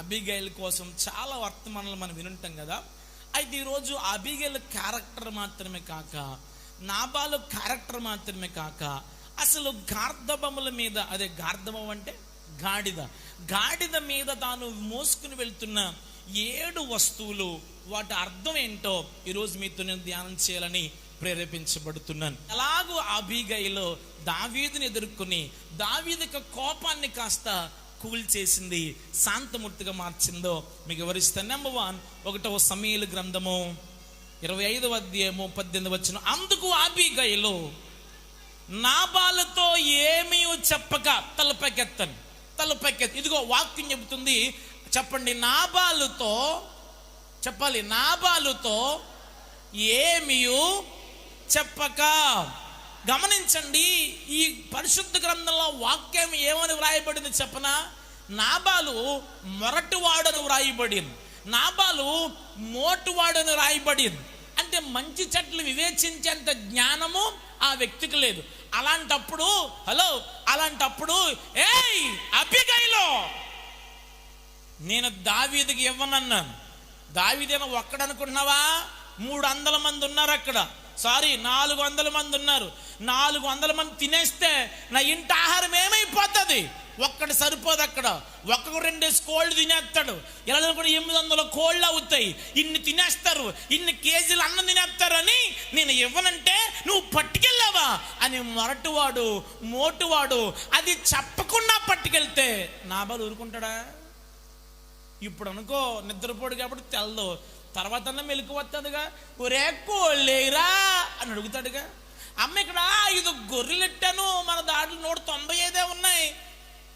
Abigail కోసం చాలా వర్తమానాలు మనం వినుంటాం కదా. అయితే ఈరోజు అబిగైల్ క్యారెక్టర్ మాత్రమే కాక నాబాలు క్యారెక్టర్ మాత్రమే కాక అసలు గార్ధబముల మీద అదే గార్ధబం అంటే గాడిద. గాడిద మీద తాను మోసుకుని వెళ్తున్న ఏడు వస్తువులు వాటి అర్థం ఏంటో ఈరోజు మీతో నేను ధ్యానం చేయాలని ప్రేరేపించబడుతున్నాను. ఎలాగో అబీగైలో దావీదుని ఎదుర్కొని దావీదు యొక్క కోపాన్ని కాస్త కూల్ చేసింది శాంతమూర్తిగా మార్చిందో మీకు వివరిస్తాను. నెంబర్ వన్ ఒకటవ సమీల గ్రంథము ఇరవై ఐదవ అధ్యాయము పద్దెనిమిది వచ్చిన అందుకు ఆబీగైలో నాబాలతో ఏమీ చెప్పక తలపైకెత్తను తలపైకెత్త ఇదిగో వాక్యం చెబుతుంది చెప్పండి నాబాలుతో చెప్పాలి నాబాలుతో ఏమియు చెప్పక గమనించండి ఈ పరిశుద్ధ గ్రంథంలో వాక్యం ఏమని వ్రాయబడింది చెప్పనా? నాబాలు మొరటివాడని వ్రాయబడింది నాబాలు మోటువాడని వ్రాయబడింది అంటే మంచి చెట్లు వివేచించేంత జ్ఞానము ఆ వ్యక్తికి లేదు. అలాంటప్పుడు హలో అలాంటప్పుడు ఏయ్ అభిగైలో నేను దావీదికి ఇవ్వనన్నాను. దావీదేనా ఒక్కడనుకుంటున్నావా? మూడు వందల మంది ఉన్నారు అక్కడ. సారీ నాలుగు వందల మంది ఉన్నారు. నాలుగు వందల మంది తినేస్తే నా ఇంటి ఆహారం ఏమైపోతుంది? ఒక్కటి సరిపోదు అక్కడ. ఒక్కొక్క రెండేసి కోళ్ళు తినేస్తాడు. ఇలా కూడా ఎనిమిది వందల కోళ్ళు అవుతాయి. ఇన్ని తినేస్తారు. ఇన్ని కేజీలు అన్నం తినేస్తారని నేను ఇవ్వనంటే నువ్వు పట్టుకెళ్ళావా? అని మొరటివాడు మోటువాడు అది చెప్పకుండా పట్టుకెళ్తే నా బాలు ఊరుకుంటాడా? ఇప్పుడు అనుకో నిద్రపోడు కాబట్టి తెల్లదు తర్వాత మెలకు వస్తుందిగా ఒరే కోళ్ళేరా అని అడుగుతాడుగా. అమ్మ ఇక్కడ ఐదు గొర్రెలు ఎట్టాను మన దాంట్లో నూట తొంభై ఐదే ఉన్నాయి.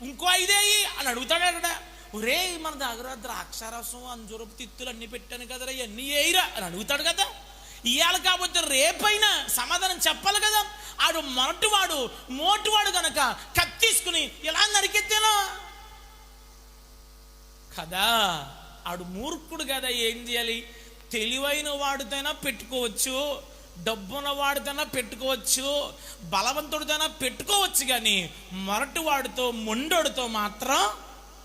ఇంకో ఐదేయి అని అడుగుతాడు అక్కడ. ఒరే మన దగ్గర ద్రాక్షారసం అంజురపు తిత్తులు అన్ని పెట్టాను కదరా. ఇవన్నీ వేయరా అని అడుగుతాడు కదా. ఇవాళ కాకపోతే రేపైనా సమాధానం చెప్పాలి కదా. ఆడు మొరటివాడు మోటివాడు గనక కత్తీసుకుని ఇలా నరికెత్తాను? కదా. ఆడు మూర్ఖుడు కదా ఏం చేయాలి? తెలివైన వాడితోనా పెట్టుకోవచ్చు డబ్బున్న వాడితోనా పెట్టుకోవచ్చు బలవంతుడితోనా పెట్టుకోవచ్చు కానీ మొరటి వాడితో మొండోడితో మాత్రం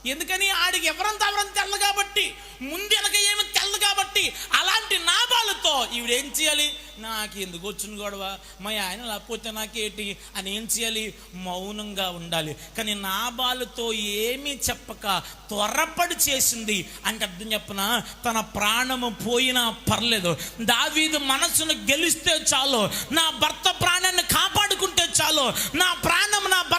ఎందుకని ఆడికి ఎవరంత ఎవరంత తెల్ల కాబట్టి ముందు వెనక ఏమి తెల్ల కాబట్టి అలాంటి నాబాలతో ఈవిడేం చేయాలి? నాకు ఎందుకు వచ్చిన గొడవ? మా ఆయన లేకపోతే నాకేటి? అని ఏం చేయాలి? మౌనంగా ఉండాలి. కానీ నాబాలతో ఏమీ చెప్పక త్వరపడి చేసింది. అంటే అర్థం చెప్పిన? తన ప్రాణము పోయినా పర్లేదు. దావీదు మనసును గెలిస్తే చాలు. నా భర్త ప్రాణాన్ని కాపాడుకుంటే చాలు. నా ప్రాణం నా భర్త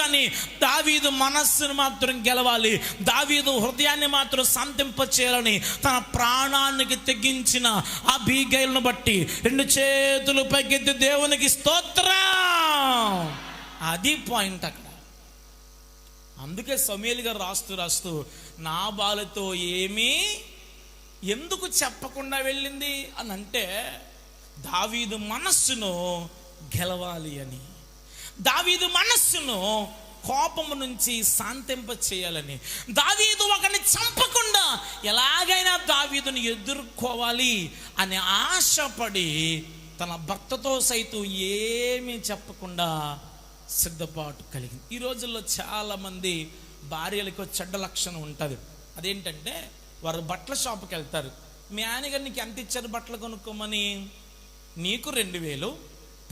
కానీ దావీదు మనస్సును మాత్రం గెలవాలి. దావీదు హృదయాన్ని మాత్రం శాంతింప చేయాలని తన ప్రాణానికి తెగించిన ఆ బీగైలను బట్టి రెండు చేతులు పైకెత్తి దేవునికి స్తోత్రం. అది పాయింట్ అక్కడ. అందుకే సమీల్ గారు రాస్తూ రాస్తూ నా బాలతో ఏమీ ఎందుకు చెప్పకుండా వెళ్ళింది? అని అంటే దావీదు మనస్సును గెలవాలి అని. దావీదు మనస్సును కోపము నుంచి శాంతింప చేయాలని. దావీదు ఒకరిని చంపకుండా ఎలాగైనా దావీదుని ఎదుర్కోవాలి అని ఆశపడి తన భర్తతో సైతం ఏమీ చెప్పకుండా సిద్ధపాటు కలిగింది. ఈ రోజుల్లో చాలామంది భార్యలకు చెడ్డ లక్షణం ఉంటుంది. అదేంటంటే వారు బట్టల షాప్కి వెళ్తారు. మీ ఆయనగారు నీకు ఎంత ఇచ్చారు బట్టలు కొనుక్కోమని? నీకు రెండు వేలు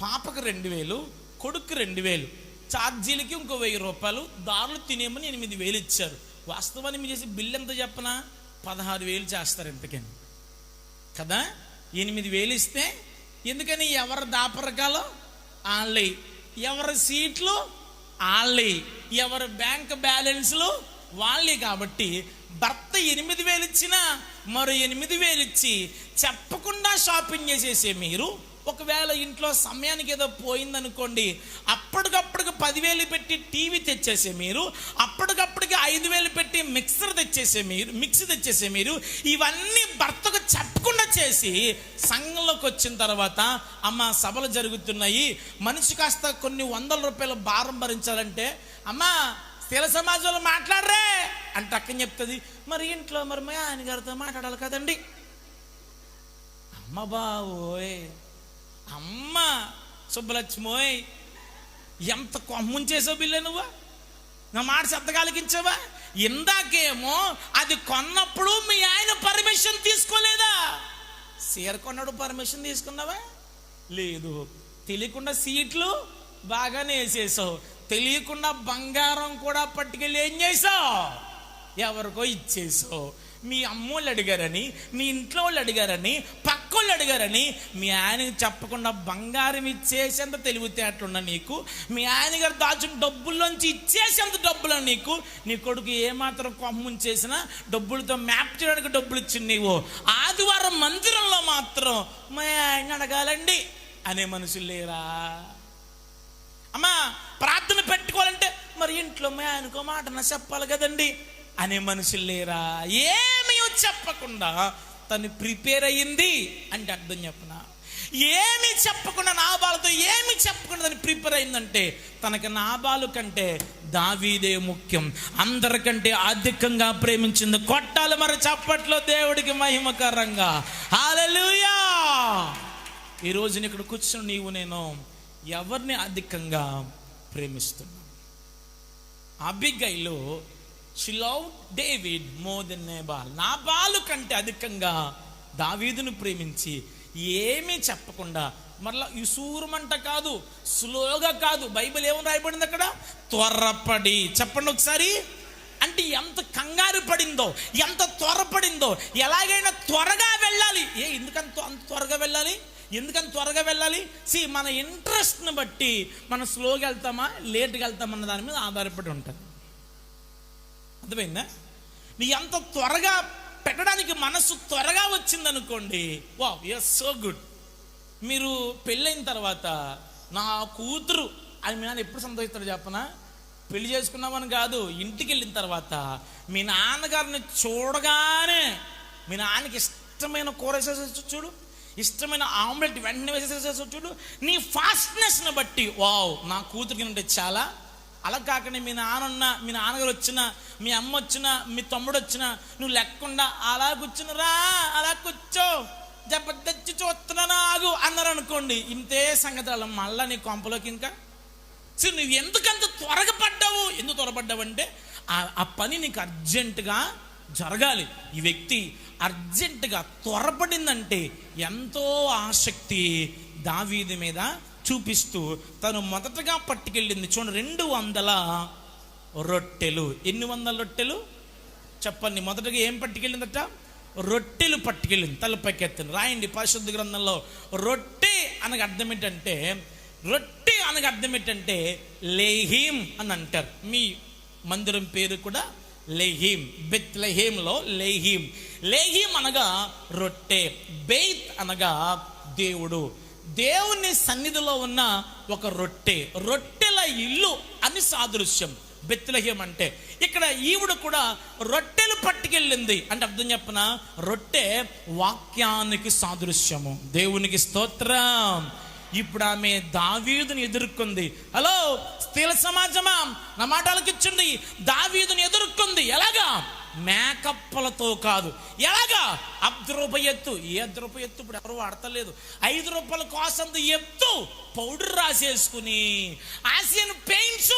పాపకు రెండు వేలు కొడుకు రెండు వేలు. ఛార్జీలకి ఇంకో వెయ్యి రూపాయలు. దారులు తినేమని ఎనిమిది వేలు ఇచ్చారు. వాస్తవాన్ని మీరు చేసి బిల్లు ఎంత చెప్పనా? పదహారు వేలు చేస్తారు ఇంతకని. కదా? ఎనిమిది వేలు ఇస్తే ఎందుకని ఎవరి దాపరకాలు? ఆళ్ళే. ఎవరి సీట్లు? వాళ్ళే ఎవరి బ్యాంక్ బ్యాలెన్స్లు? వాళ్ళే కాబట్టి భర్త ఎనిమిది వేలు ఇచ్చినా మరో ఎనిమిది వేలు ఇచ్చి చెప్పకుండా షాపింగ్ చేసేసే మీరు ఒకవేళ ఇంట్లో సమయానికి ఏదో పోయిందనుకోండి అప్పటికప్పటికి పదివేలు పెట్టి టీవీ తెచ్చేసే మీరు అప్పటికప్పటికి ఐదు వేలు పెట్టి మిక్సర్ తెచ్చేసే మీరు మిక్సీ తెచ్చేసే మీరు ఇవన్నీ భర్తకు చెప్పకుండా చేసి సంఘంలోకి వచ్చిన తర్వాత అమ్మ సభలు జరుగుతున్నాయి మనిషి కాస్త కొన్ని వందల రూపాయల భారం భరించాలంటే అమ్మా స్థిర సమాజంలో మాట్లాడరే అంటే అక్కని చెప్తుంది. మరి ఇంట్లో మరి మా ఆయన గారితో మాట్లాడాలి కదండి. అమ్మ బావోయ్. అమ్మ సుబ్బలక్ష్మోయ్ ఎంత కొమ్ముంచేసావు బిల్లే నువ్వు? నా మాట శబ్దగాలికించావా? ఇందాకేమో అది కొన్నప్పుడు మీ ఆయన పర్మిషన్ తీసుకోలేదా? సీర కొన్నాడు పర్మిషన్ తీసుకున్నావా? లేదు. తెలియకుండా సీట్లు బాగానే వేసేసావు. తెలియకుండా బంగారం కూడా పట్టుకెళ్ళి ఏం చేసావు? ఎవరికో ఇచ్చేసావు. మీ అమ్మోళ్ళు అడిగారని మీ ఇంట్లో వాళ్ళు అడిగారని పక్కోళ్ళు అడిగారని మీ ఆయనకి చెప్పకుండా బంగారం ఇచ్చేసేంత తెలివితేటలున్న నీకు? మీ ఆయన గారు దాచిన డబ్బుల్లోంచి ఇచ్చేసేంత డబ్బులు నీకు? నీ కొడుకు ఏమాత్రం కొమ్ముంచేసినా డబ్బులతో మ్యాప్ చేయడానికి డబ్బులు ఇచ్చి నీవు? ఆదివారం మందిరంలో మాత్రం మా ఆయన అడగాలండి. అనే మనుషులు లేరా? అమ్మా ప్రార్థన పెట్టుకోవాలంటే మరి ఇంట్లో మా ఆయనకో మాట చెప్పాలి కదండి. అనే మనుషులు లేరా? ఏమీ చెప్పకుండా తను ప్రిపేర్ అయ్యింది అంటే అర్థం చెప్పిన? ఏమి చెప్పకుండా నాబాలతో ఏమి చెప్పకుండా తను ప్రిపేర్ అయిందంటే తనకి నాబాలు కంటే దావీదే ముఖ్యం. అందరికంటే అధికంగా ప్రేమించింది కొట్టాలి మరి చప్పట్లో దేవుడికి మహిమకరంగా. హాలలుయా ఈరోజు ఇక్కడ కూర్చుని నీవు నేను ఎవరిని అధికంగా ప్రేమిస్తున్నాను అబిగైలో she love David more than Nabal నా బాలు కంటే అధికంగా దావీదును ప్రేమించి ఏమీ చెప్పకుండా మరలా ఇసూరమంట కాదు స్లోగా కాదు బైబిల్ ఏమని రాయబడింది అక్కడ? త్వరపడి. చెప్పండి ఒకసారి. అంటే ఎంత కంగారు పడిందో ఎంత త్వరపడిందో ఎలాగైనా త్వరగా వెళ్ళాలి. ఏ ఎందుకంత అంత త్వరగా వెళ్ళాలి? ఎందుకని త్వరగా వెళ్ళాలి? సి మన ఇంట్రెస్ట్ని బట్టి మనం స్లోగా వెళ్తామా లేట్గా వెళ్తామన్న దాని మీద ఆధారపడి ఉంటుంది. అర్థమైందా? నీ ఎంత త్వరగా పెట్టడానికి మనసు త్వరగా వచ్చిందనుకోండి వా ఎస్ సో గుడ్ మీరు పెళ్ళైన తర్వాత నా కూతురు అని మీ నాన్న ఎప్పుడు సంతోషిస్తాడు చెప్పనా? పెళ్ళి చేసుకున్నామని కాదు ఇంటికి వెళ్ళిన తర్వాత మీ నాన్నగారిని చూడగానే మీ నాన్నకి ఇష్టమైన కూర వేసేసి చూడు ఇష్టమైన ఆమ్లెట్ వెంటనే వేసేసేసి చూడు నీ ఫాస్ట్నెస్ని బట్టి వావ్ నా కూతురికి అంటే చాలా. అలా కాకుండా మీ నాన్న మీ నాన్నగారు వచ్చిన మీ అమ్మ వచ్చినా మీ తమ్ముడు వచ్చినా నువ్వు లేకుండా అలా కూర్చునిరా అలా కూర్చో. జబర్దచ్చి చూస్తున్నాను ఆగు అన్నారు అనుకోండి. ఇంతే సంగతి అలా మళ్ళా నీ కొంపలోకి ఇంకా? సో నువ్వు ఎందుకంత త్వరగా పడ్డావు? ఎందుకు త్వరపడ్డావు అంటే ఆ- ఆ పని నీకు అర్జెంటుగా జరగాలి. ఈ వ్యక్తి అర్జెంటుగా త్వరపడిందంటే ఎంతో ఆసక్తి దావీది మీద చూపిస్తూ తను మొదటగా పట్టుకెళ్ళింది. చూడండి రెండు వందల రొట్టెలు. ఎన్ని వందల రొట్టెలు? చెప్పండి మొదటగా ఏం పట్టుకెళ్ళిందట? రొట్టెలు పట్టుకెళ్ళింది తలపైకెత్తింది రాయండి పరిశుద్ధ గ్రంథంలో రొట్టె అనగా అర్థం ఏంటంటే రొట్టె అనగా అర్థం ఏంటంటే లేహీం అని అంటారు. మీ మందిరం పేరు కూడా లేహీం. బెత్ లెహీంలో లేహీం. లేహీం అనగా రొట్టె బెయిత్ అనగా దేవుడు. దేవుని సన్నిధిలో ఉన్న ఒక రొట్టె రొట్టెల ఇల్లు అని సాదృశ్యం. బెత్లహేం అంటే. ఇక్కడ ఈవిడ కూడా రొట్టెలు పట్టుకెళ్ళింది. అంటే అర్థం చెప్పన? రొట్టె వాక్యానికి సాదృశ్యము. దేవునికి స్తోత్రం. ఇప్పుడు ఆమె దావీదుని ఎదుర్కొంది. హలో స్త్రీల సమాజమా? నా మాటలకు ఇచ్చింది దావీదుని ఎదుర్కొంది. ఎలాగా? మేకప్పలతో కాదు. ఎలాగా? అబ్దు రూపాయి ఎత్తు. ఏ అర్ధ రూపాయి ఎత్తు? ఇప్పుడు ఎవరు వాడతలేదు. ఐదు రూపాయల కోసం ఎత్తు పౌడర్ రాసేసుకుని ఆసియన్ పెయింట్స్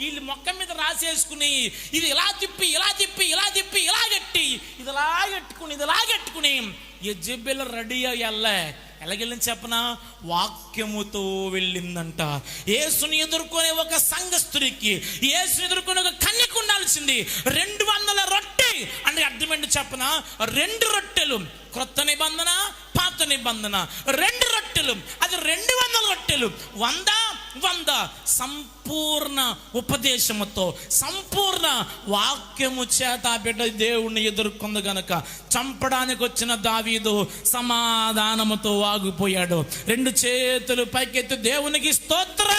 వీళ్ళు మొక్క మీద రాసేసుకుని ఇది ఇలా తిప్పి ఇలా తిప్పి ఇలా తిప్పి ఇలా గట్టి ఇది ఇలా గట్టుకుని ఇది ఇలా గట్టుకుని ఎజ్జెబ్బెల రెడీ అయ్యల్లే ఎలాగెళ్ళింది చెప్పనా? వాక్యముతో వెళ్ళిందంట. యేసుని ఎదుర్కొనే ఒక సంఘస్థుడికి యేసుని ఎదుర్కొనే ఒక కన్యకు ఉండాల్సింది. రెండు వందల రొట్టె అంటే అర్థం ఏంటి చెప్పనా? రెండు రొట్టెలు క్రొత్త నిబంధన పాత నిబంధన. రెండు రొట్టెలు అది రెండు వందల రొట్టెలు. వంద వంద సంపూర్ణ ఉపదేశముతో సంపూర్ణ వాక్యము చేత బిడ్డ దేవుణ్ణి ఎదుర్కొంది గనక చంపడానికి వచ్చిన దావీదు సమాధానముతో వాగిపోయాడు. రెండు చేతులు పైకెత్తి దేవునికి స్తోత్రం!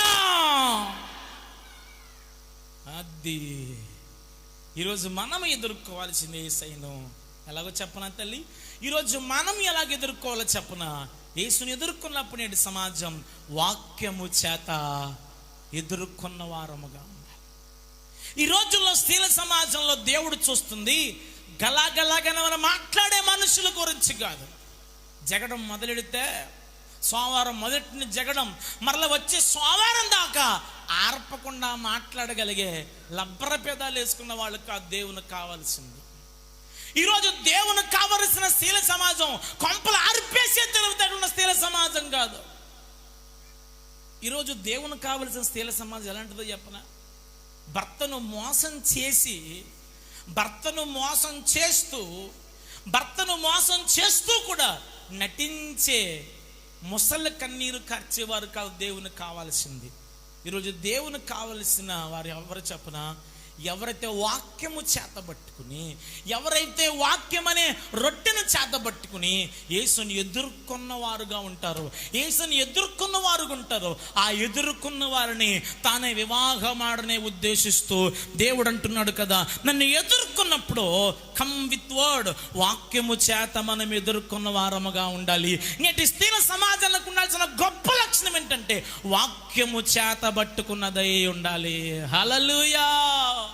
అది ఈరోజు మనం ఎదుర్కోవాల్సింది ఏసైను ఎలాగో చెప్పనా తల్లి? ఈరోజు మనం ఎలాగ ఎదుర్కోవాలో చెప్పనా? యేసుని ఎదుర్కొన్నప్పుడు నేటి సమాజం వాక్యము చేత ఎదుర్కొన్న వారముగా ఉండాలి. ఈ రోజుల్లో స్త్రీల సమాజంలో దేవుడు చూస్తుంది గలాగలాగా మాట్లాడే మనుషుల గురించి కాదు. జగడం మొదలెడితే సోమవారం మొదటిని జగడం మరలా వచ్చే సోమవారం దాకా ఆర్పకుండా మాట్లాడగలిగే లబ్బర పేదాలు వేసుకున్న వాళ్ళకి ఆ దేవునికి కావాల్సింది. ఈరోజు దేవునికి కావలసిన స్త్రీల సమాజం కొంపలు ఆర్పేసే ఉన్న స్త్రీల సమాజం కాదు. ఈరోజు దేవునికి కావలసిన స్త్రీల సమాజం ఎలాంటిదో చెప్పనా? భర్తను మోసం చేసి భర్తను మోసం చేస్తూ భర్తను మోసం చేస్తూ కూడా నటించే ముసలి కన్నీరు కార్చేవారు కాదు దేవునికి కావాల్సింది. ఈరోజు దేవునికి కావలసిన వారు ఎవరు చెప్పన? ఎవరైతే వాక్యము చేతబట్టుకుని ఎవరైతే వాక్యం అనే రొట్టెను చేతబట్టుకుని యేసుని ఎదుర్కొన్న వారుగా ఉంటారు. యేసుని ఎదుర్కొన్న వారుగా ఉంటారు. ఆ ఎదుర్కొన్న వారిని తానే వివాహమాడనే ఉద్దేశిస్తూ దేవుడు అంటున్నాడు కదా నన్ను ఎదుర్కొన్నప్పుడు కమ్ విత్ వర్డ్ వాక్యము చేత మనం ఎదుర్కొన్న వారముగా ఉండాలి. నేటి స్థిర సమాజానికి ఉండాల్సిన గొప్ప లక్షణం ఏంటంటే వాక్యము చేత పట్టుకున్నదై ఉండాలి. హలలుయా